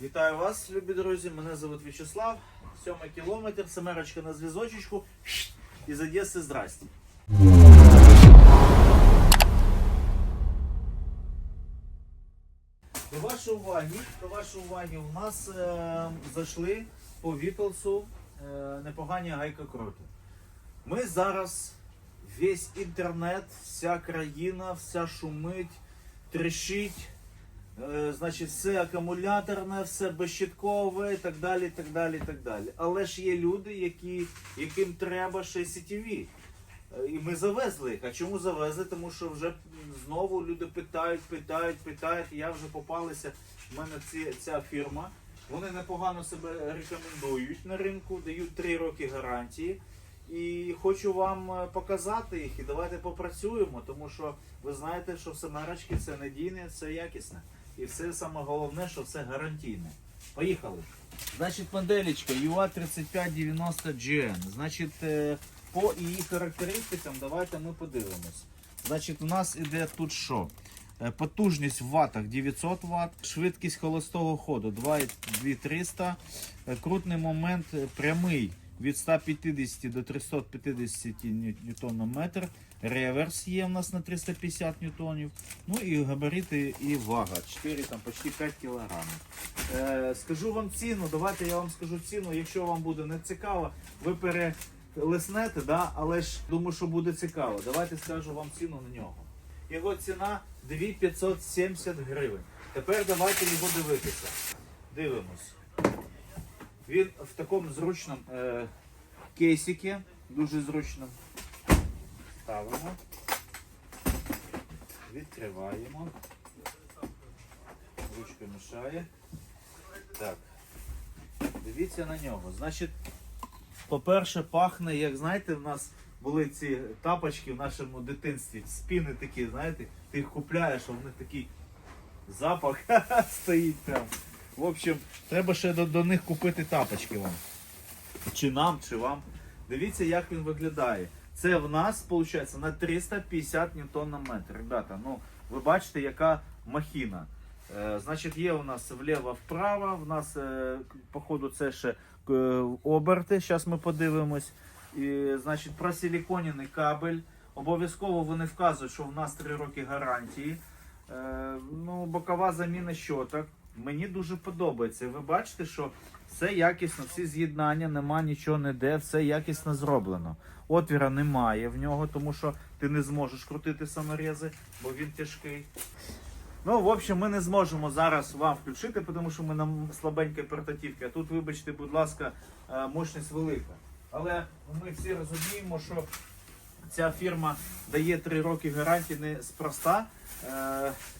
Вітаю вас, любі друзі. Мене звуть В'ячеслав. Сьомий кілометр, семерочка на зв'язочечку. Із Одеси здрасте. До вашої уваги, до вашої уваги, у нас е, зайшли по Вітлсу е, непогані гайкокрути. Ми зараз весь інтернет, вся країна, вся шумить, трещить. Е, Значить, все акумуляторне, все безщиткове і так далі. так далі, так далі. Але ж є люди, які, яким треба ще сітєві. Е, І ми завезли їх. А чому завезли? Тому що вже знову люди питають, питають, питають. Я вже попалися. в мене ці, ця фірма. Вони непогано себе рекомендують на ринку, дають 3 роки гарантії. І хочу вам е, показати їх і давайте попрацюємо, тому що ви знаєте, що все мерочки це надійне, це якісне. І все саме головне, що все гарантійне. Поїхали. Значить, моделечка UA3590GN. Значить, е, по її характеристикам давайте ми подивимось. Значить, у нас іде тут що? Е, Потужність в ватах 900 Вт, швидкість холостого ходу 2,300, Е, крутний момент прямий від 150 до 350 ньютон Реверс є у нас на 350 ньютонів. Ну і габарити і вага. 4, там почти 5 кілограмів. Е, скажу вам ціну, давайте я вам скажу ціну. Якщо вам буде не цікаво, ви перелиснете, да? але ж думаю, що буде цікаво. Давайте скажу вам ціну на нього. Його ціна 2570 гривень. Тепер давайте його дивитися. Дивимось. Він в такому зручному е, кейсикі, дуже зручному. Ставимо. Відкриваємо. Ручка мішає. Так. Дивіться на нього. Значить, по-перше, пахне, як знаєте, в нас були ці тапочки в нашому дитинстві. Спіни такі, знаєте, ти їх купляєш, а в них такий запах стоїть прям. В общем, треба ще до, до них купити тапочки вам. Чи нам, чи вам. Дивіться, як він виглядає. Це в нас, виходить, на 350 ньютон на метр. Ребята, ну ви бачите, яка махіна. Е, значить, є у нас вліво-вправо, в нас, е, походу, це ще е, оберти. Зараз ми подивимось. І, значить, просиліконений кабель. Обов'язково вони вказують, що в нас 3 роки гарантії. Е, ну, бокова заміна щоток. Мені дуже подобається. Ви бачите, що все якісно, всі з'єднання, нема нічого ніде, все якісно зроблено. Отвіра немає в нього, тому що ти не зможеш крутити саморези, бо він тяжкий. Ну, в общем, ми не зможемо зараз вам включити, тому що ми на слабенькій портативці. А тут, вибачте, будь ласка, е, мощність велика. Але ми всі розуміємо, що ця фірма дає 3 роки гарантії не спроста. Е,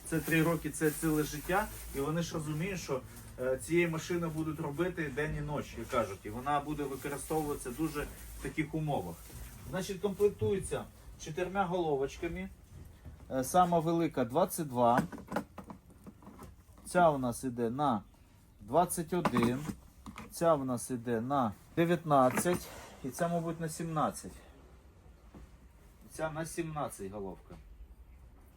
Це 3 роки це ціле життя, і вони ж розуміють, що е, цієї машини будуть робити день і ніч, як кажуть, і вона буде використовуватися дуже в таких умовах. Значить, комплектується чотирма головочками. Е, Сама велика 22. Ця у нас іде на 21. Ця у нас іде на 19. І ця, мабуть, на 17. Ця на 17 головка.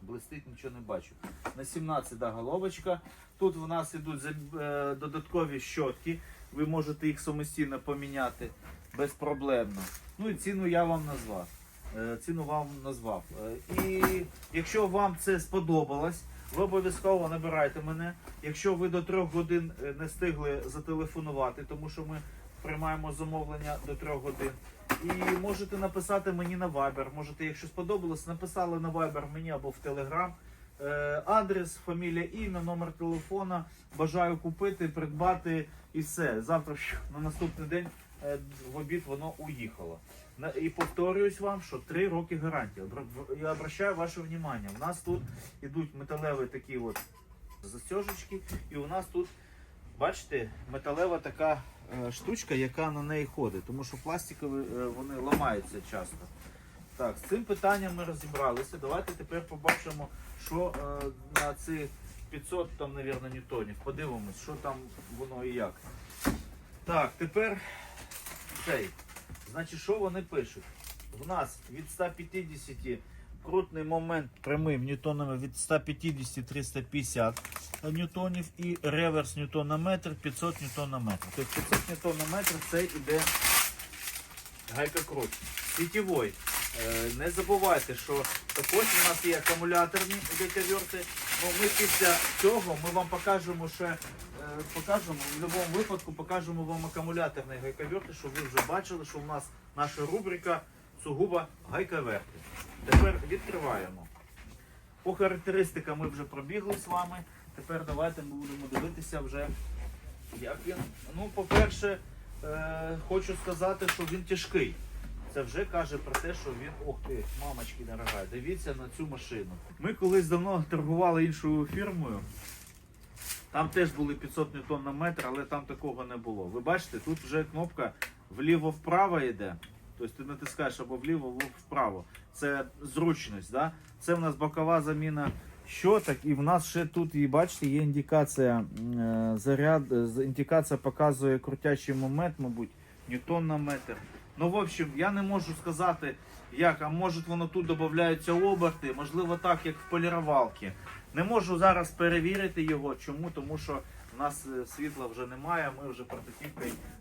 Блистить, нічого не бачу. На 17 да, головочка. Тут в нас йдуть е, додаткові щотки. Ви можете їх самостійно поміняти безпроблемно. Ну і ціну я вам назвав. Е, Ціну вам назвав. Е, І якщо вам це сподобалось, ви обов'язково набирайте мене. Якщо ви до трьох годин не встигли зателефонувати, тому що ми приймаємо замовлення до трьох годин. І можете написати мені на Viber. Можете, якщо сподобалось, написали на Viber мені або в Telegram. Е, адрес, фамілія, ім'я, номер телефона. Бажаю купити, придбати і все. Завтра на наступний день е, в обід воно уїхало. І повторююсь вам, що 3 роки гарантії. Я обращаю ваше внимание. У нас тут ідуть металеві такі от застежечки, і у нас тут, бачите, металева така е, штучка, яка на неї ходить, тому що пластикові е, вони ламаються часто. Так, з цим питанням ми розібралися. Давайте тепер побачимо, що е, на ці 500 там, мабуть, ньютонів. Подивимось, що там воно і як. Так, тепер цей. Значить, що вони пишуть? В нас від 150 крутний момент прямим ньютонами від 150-350. ньютонів і реверс ньютон на метр 500 ньютон на метр. Тобто 500 ньютон на метр це іде гайка крут. Сітєвой. Е, Не забувайте, що також у нас є акумуляторні гайковерти. Ну, ми після цього ми вам покажемо ще, е, покажемо, в будь-якому випадку покажемо вам акумуляторні гайковерти, щоб ви вже бачили, що у нас наша рубрика сугубо гайковерти. Тепер відкриваємо. По характеристикам ми вже пробігли з вами. Тепер давайте ми будемо дивитися вже, як він. Ну, по-перше, е, хочу сказати, що він тяжкий. Це вже каже про те, що він. Ох ти, мамочки дорога, дивіться на цю машину. Ми колись давно торгували іншою фірмою. Там теж були 500 ньютон на метр, але там такого не було. Ви бачите, тут вже кнопка вліво-вправо йде. Тобто ти натискаєш або вліво, або вправо. Це зручність. Да? Це в нас бокова заміна щоток, і в нас ще тут, і бачите, є індикація е, заряд, е, індикація показує крутячий момент, мабуть, ньютон на метр. Ну, в общем, я не можу сказати, як, а може воно тут додаються оберти, можливо, так, як в полірувалці. Не можу зараз перевірити його. Чому? Тому що в нас е, світла вже немає. Ми вже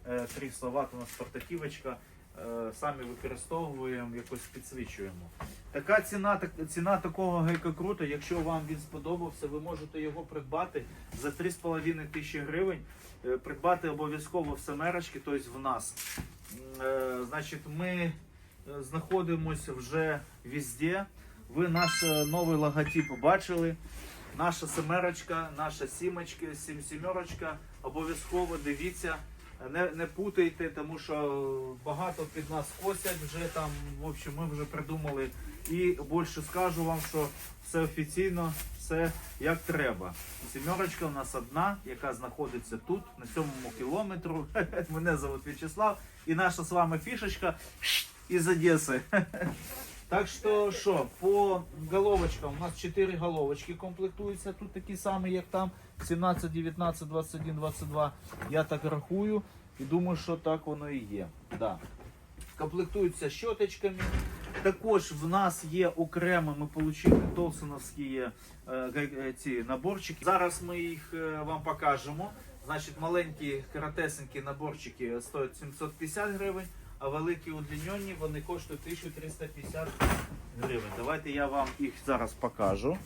е, 300 Вт у нас портативочка. Е, Самі використовуємо, якось підсвічуємо. Така ціна, так, ціна такого гайкокрута, якщо вам він сподобався, ви можете його придбати за 3,5 тисячі гривень. Е, Придбати обов'язково в семерочки, тобто в нас. Е, Значить, ми знаходимося вже везде. Ви наш новий логотип бачили. Наша семерочка, наша сімочка, сім сімерочка. Обов'язково дивіться, не, не путайте, тому що багато під нас косять вже там. В общем, ми вже придумали. І більше скажу вам, що все офіційно, все як треба. Сімерочка у нас одна, яка знаходиться тут, на сьомому кілометру. Мене зовут В'ячеслав. І наша з вами фішечка із Одеси. Так що, що, по головочкам, у нас 4 головочки комплектуються. Тут такі самі, як там 17, 19, 21, 22. Я так рахую і думаю, що так воно і є. Да. Комплектуються щоточками. Також в нас є окремо, ми отримали Толсоновські е, е, ці наборчики. Зараз ми їх е, вам покажемо. Значить, маленькі коротесенькі наборчики стоять 750 гривень, а великі удлінені вони коштують 1350 гривень. Давайте я вам їх зараз покажу.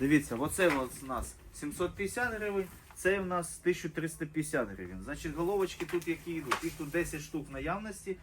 Дивіться, оце у нас 750 гривень, це в нас 1350 гривень. Значить, головочки тут які йдуть. Їх тут 10 штук наявності.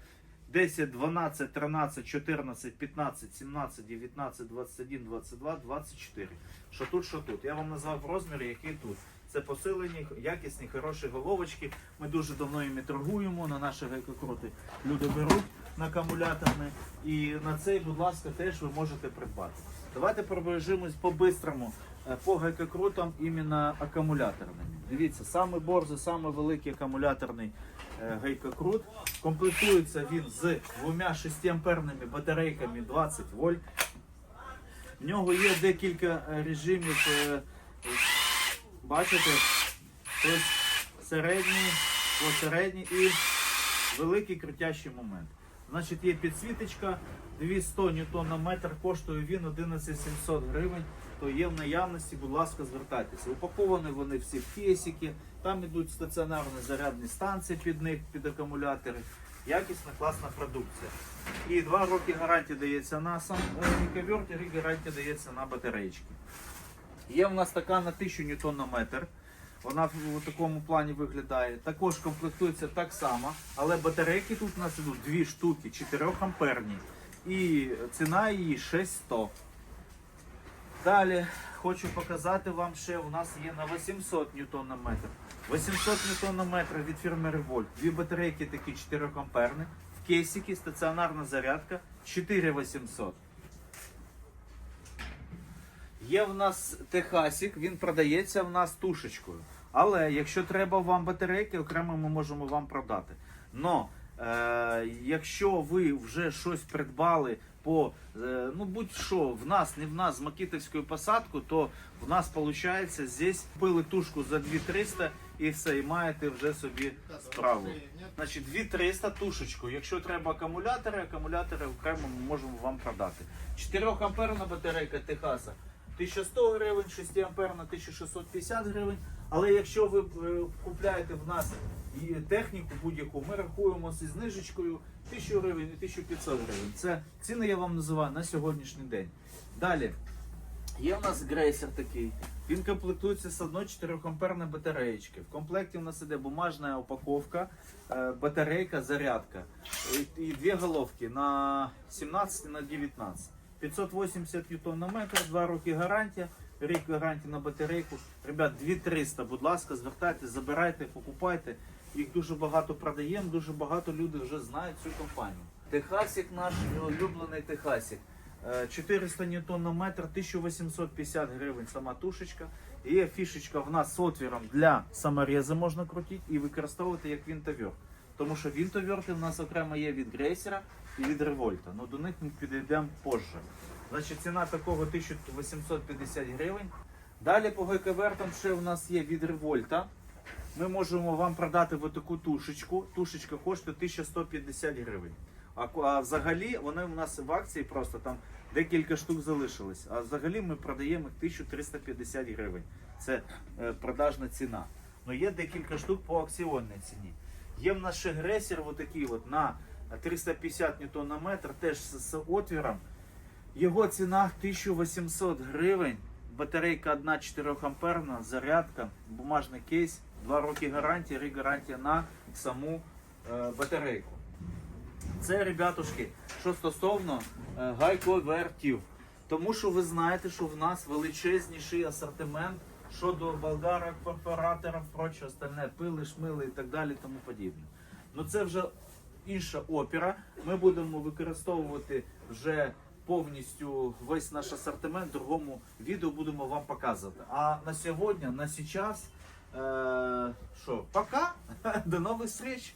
10, 12, 13, 14, 15, 17, 19, 21, 22, 24. Що тут, що тут. Я вам назвав розміри, які тут. Це посилені, якісні, хороші головочки. Ми дуже давно їми торгуємо на наші гайкокрути. Люди беруть на акумуляторне. І на цей, будь ласка, теж ви можете придбати. Давайте пробіжимось по-бистрому е, по гайкокрутам іменно акумуляторними. Дивіться, саме борзий, саме великий акумуляторний е, гайкокрут. Комплектується він з двома 6 амперними батарейками 20 вольт. В нього є декілька е, режимів. Бачите? Тобто середній, посередній і великий крутящий момент. Значить, є підсвіточка, 200 ньютон на метр, коштує він 11700 гривень, то є в наявності, будь ласка, звертайтеся. Упаковані вони всі в кейсики, там йдуть стаціонарні зарядні станції під них, під акумулятори. Якісна, класна продукція. І два роки гарантії дається на сам конвертер і гарантія дається на батареїчки. Є в нас така на 1000 ньютон на метр. Вона в, такому плані виглядає. Також комплектується так само, але батарейки тут у нас ідуть дві штуки, 4 амперні. І ціна її 600. Далі хочу показати вам ще, у нас є на 800 ньютон на метр. 800 ньютон на метр від фірми Revolt. Дві батарейки такі 4 амперні. В кейсики стаціонарна зарядка 4800. Є в нас Техасік, він продається в нас тушечкою. Але якщо треба вам батарейки, окремо ми можемо вам продати. Но е, якщо ви вже щось придбали по е, ну будь-що в нас, не в нас з Макітовською посадку, то в нас виходить здесь купили тушку за 2300 і все, і маєте вже собі справу. Значить, 2300 тушечку. Якщо треба акумулятори, акумулятори окремо ми можемо вам продати. 4 амперна батарейка Техаса 1100 гривень, 6 амперна 1650 гривень. Але якщо ви е, купляєте в нас і техніку будь-яку, ми рахуємо зі знижечкою 1000 гривень і 1500 гривень. Це ціни я вам називаю на сьогоднішній день. Далі. Є в нас грейсер такий. Він комплектується з одної 4 амперної батареєчки. В комплекті у нас іде бумажна упаковка, е, батарейка, зарядка. І дві головки на 17 і на 19. 580 ньютон на метр, 2 роки гарантія, рік гарантії на батарейку. Ребят, 2300, будь ласка, звертайтесь, забирайте, покупайте. Їх дуже багато продаємо, дуже багато людей вже знають цю компанію. Техасік наш улюблений Техасік. Е, 400 ньютон на метр, 1850 гривень сама тушечка. Є фішечка в нас з отвіром для саморези можна крутити і використовувати як вінтовер. Тому що вінтоверти в нас окремо є від грейсера і від револьта. Ну до них ми підійдемо позже. Значить, ціна такого 1850 гривень. Далі по гайковертам ще у нас є від револьта. Ми можемо вам продати в таку тушечку. Тушечка коштує 1150 гривень. А, а взагалі вони у нас в акції просто там декілька штук залишилось. А взагалі ми продаємо 1350 гривень. Це е, продажна ціна. Ну є декілька штук по акціонній ціні. Є в нас ще грейсер отакий от на 350 ньютон на метр, теж з, отвіром. Його ціна 1800 гривень. Батарейка 1 4 амперна, зарядка, бумажний кейс, 2 роки гарантії, рік гарантія на саму е, батарейку. Це, ребятушки, що стосовно е, гайковертів. Тому що ви знаєте, що в нас величезніший асортимент щодо болгарок, перфораторів, проче остальне, пили, шмили і так далі, тому подібне. Ну це вже інша опера. Ми будемо використовувати вже повністю весь наш асортимент. В другому відео будемо вам показувати. А на сьогодні, на сейчас, е, пока, до нових зустріч!